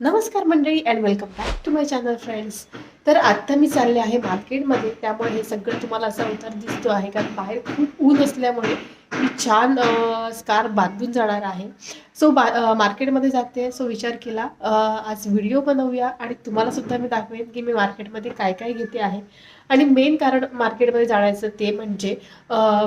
नमस्कार मंडळी and welcome back to my channel friends तर आत्ता मी चालले आहे मार्केटमध्ये त्यामुळे हे सगळं तुम्हाला असा उतार दिसतो आहे कारण बाहेर खूप ऊन असल्यामुळे मी छान स्कार्फ बांधून जाणार आहे. सो बा मार्केटमध्ये जाते. सो विचार केला. आज व्हिडिओ बनवूया आणि तुम्हाला सुद्धा मी दाखवेन की मी मार्केटमध्ये काय काय घेते आहे. आणि मेन कारण मार्केटमध्ये जाण्याचं ते म्हणजे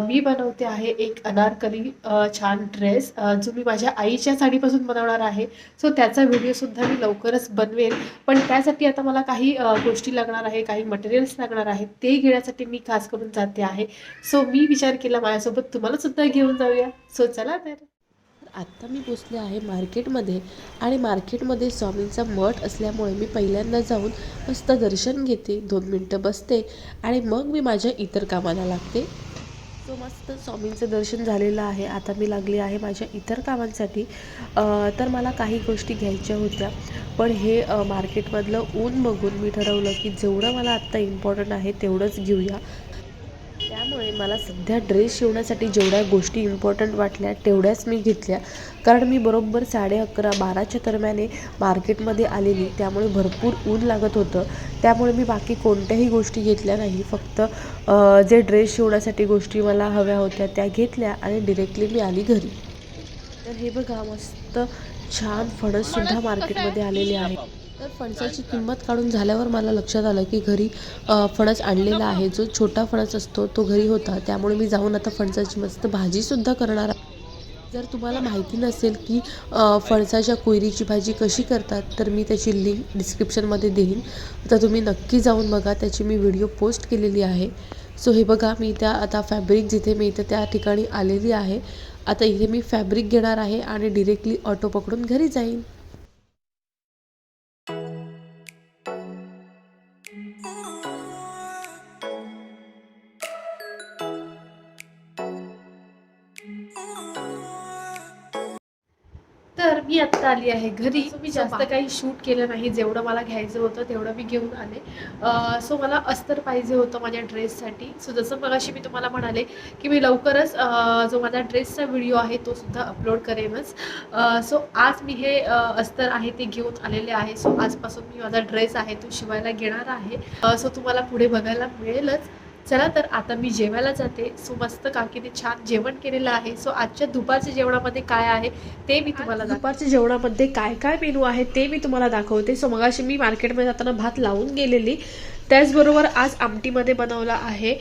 मी बनवते आहे एक अनारकली छान ड्रेस जो मी माझ्या आईच्या साडीपासून बनवणार आहे. सो त्याचा व्हिडिओसुद्धा मी लवकरच बनवेन. पण त्यासाठी आता मला काही गोष्टी लागणार आहे काही मटेरियल्स लागणार आहे ते घेण्यासाठी मी खास करून जाते आहे. सो मी विचार केला माझ्यासोबत. तुम्हाला सुद्धा घेऊन जाऊया. सो चला तर. आत्ता मी पोचले आहे मार्केटमध्ये आणि मार्केटमध्ये स्वामींचा मठ असल्यामुळे मी पहिल्यांदा जाऊन मस्त दर्शन घेते. दोन मिनटं बसते आणि मग मी माझ्या इतर कामाला लागते. सो मस्त स्वामींचं दर्शन झालेलं आहे. आता मी लागली आहे माझ्या इतर कामांसाठी. तर मला काही गोष्टी घ्यायच्या होत्या. पण हे मार्केटमधलं ऊन बघून मी ठरवलं की जेवढं मला आत्ता इम्पॉर्टंट आहे तेवढंच घेऊया. त्यामुळे मला सध्या ड्रेस शिवण्यासाठी जेवढ्या गोष्टी इम्पॉर्टंट वाटल्या तेवढ्याच मी घेतल्या. कारण मी बरोबर साडे अकरा बाराच्या दरम्याने मार्केटमध्ये आलेली. त्यामुळे भरपूर ऊन लागत होतं. त्यामुळे मी बाकी कोणत्याही गोष्टी घेतल्या नाही. फक्त जे ड्रेस शिवण्यासाठी गोष्टी मला हव्या होत्या त्या घेतल्या आणि डिरेक्टली मी आली घरी. तर हे बघा मस्त छान फणससुद्धा मार्केटमध्ये आलेले आहे. तर फणसाची किंमत काढून झाल्यावर मला लक्षात आलं की घरी फणस आणलेला आहे. जो छोटा फणस असतो तो घरी होता. त्यामुळे मी जाऊन आता फणसाची मस्त भाजीसुद्धा करणार आहे. जर तुम्हाला माहिती नसेल की फणसाच्या कोयरीची भाजी कशी करतात तर मी त्याची लिंक डिस्क्रिप्शनमध्ये देईन. तर तुम्ही नक्की जाऊन बघा. त्याची मी व्हिडिओ पोस्ट केलेली आहे. सो हे बघा मी त्या आता फॅब्रिक जिथे मी इथं त्या ठिकाणी आलेली आहे. आता इथे मी फॅब्रिक घेणार आहे आणि डिरेक्टली ऑटो पकडून घरी जाईन. मी आत्ता आली आहे घरी. मी जास्त काही शूट केलं नाही. जेवढं मला घ्यायचं होतं तेवढं मी घेऊन आले. सो मला अस्तर पाहिजे होतं माझ्या ड्रेससाठी. सो जसं मगाशी मी तुम्हाला म्हणाले की मी लवकरच जो माझा ड्रेसचा व्हिडिओ आहे तो सुद्धा अपलोड करेनच. सो आज मी हे अस्तर आहे ते घेऊन आलेले आहे. सो आजपासून मी माझा ड्रेस आहे तो शिवायला घेणार आहे. सो तुम्हाला पुढे बघायला मिळेलच. चला तर आता मी जेवायला जाते. सो मस्त काकीने छान जेवण केलेलं आहे. सो आजच्या दुपारच्या जेवणामध्ये काय आहे ते मी तुम्हाला दुपारच्या जेवणामध्ये काय काय मेनू आहे ते मी तुम्हाला दाखवते. सो मगाशी मी मार्केटमध्ये जाताना भात लावून गेलेली. त्याचबरोबर आज आमटीमध्ये बनवला आहे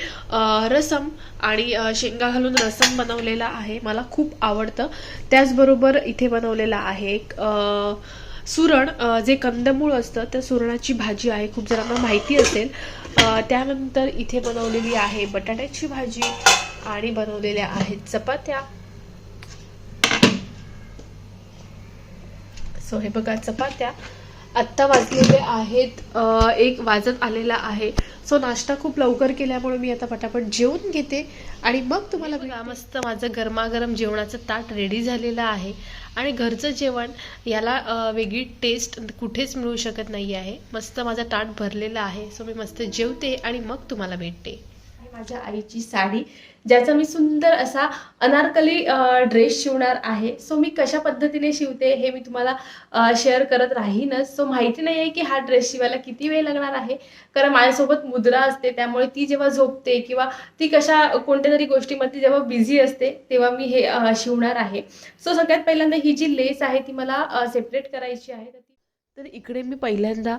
रसम आणि शेंगा घालून रसम बनवलेला आहे. मला खूप आवडतं. त्याचबरोबर इथे बनवलेला आहे एक सुरण जे कंदमूळ असतं त्या सुरणाची भाजी आहे. खूप जणांना माहिती असेल. त्यानंतर इथे बनवलेली आहे बटाट्याची भाजी आणि बनवलेल्या आहेत चपात्या. सो हे बघा चपात्या. आत्ता वाजलेले आहेत एक वाजत आलेला आहे. सो नाश्ता खूप लवकर केल्यामुळे मी आता पटापट जेवून घेते. आणि मग तुम्हाला बघा मस्त माझं गरमागरम जेवणाचं ताट रेडी झालेलं आहे. आणि घरचं जेवण याला वेगळी टेस्ट कुठेच मिळू शकत नाही आहे मस्त माझं ताट भरलेलं आहे. सो मी मस्त जेवते आणि मग तुम्हाला भेटते. माझ्या आईची साडी ज्याचा मी सुंदर असा अनारकली ड्रेस शिवणार आहे. सो मी कशा पद्धतीने शिवते हे मी तुम्हाला शेअर करत राहीनच. सो माहिती नाही आहे की हा ड्रेस शिवायला किती वेळ लागणार आहे. कारण माझ्यासोबत मुद्रा असते त्यामुळे ती जेव्हा झोपते किंवा ती कशा कोणत्या तरी गोष्टीमध्ये जेव्हा बिझी असते तेव्हा मी हे शिवणार आहे. सो सगळ्यात पहिल्यांदा ही जी लेस आहे ती मला सेपरेट करायची आहे. तर इकडे मी पहिल्यांदा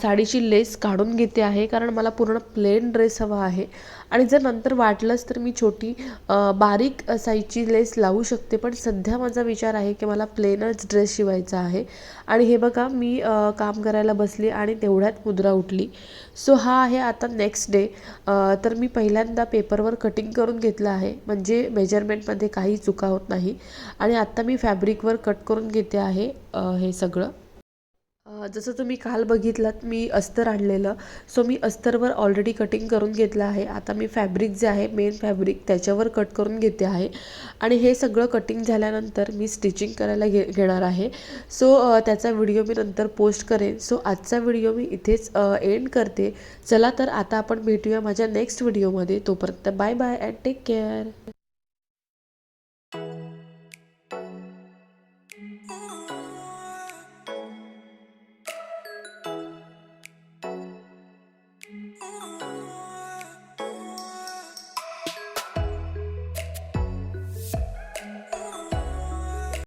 साडीची लेस काढून घेते आहे कारण मला पूर्ण प्लेन ड्रेस हवा आहे. आणि जर नंतर वाटलंच तर मी छोटी बारीक साईजची लेस लावू शकते पण सध्या माझा विचार आहे की मला प्लेनच ड्रेस शिवायचा आहे. आणि हे बघा मी काम करायला बसली आणि तेवढ्यात मुद्रा उठली. सो हा आहे आता नेक्स्ट डे तर मी पहिल्यांदा पेपरवर कटिंग करून घेतलं आहे. म्हणजे मेजरमेंटमध्ये काही चुका होत नाही. आणि आत्ता मी फॅब्रिकवर कट करून घेते आहे हे सगळं. जसं तुम्ही काल बघितलात मी अस्तर आणलेलं. सो मी अस्तरवर ऑलरेडी कटिंग करून घेतलं आहे. आता मी फॅब्रिक जे आहे मेन फॅब्रिक त्याच्यावर कट करून घेते आहे. आणि हे सगळं कटिंग झाल्यानंतर मी स्टिचिंग करायला घे घेणार आहे. सो त्याचा व्हिडिओ मी नंतर पोस्ट करेन. सो आजचा व्हिडिओ मी इथेच एंड करते. चला तर आता आपण भेटूया माझ्या नेक्स्ट व्हिडिओमध्ये तोपर्यंत bye bye and take care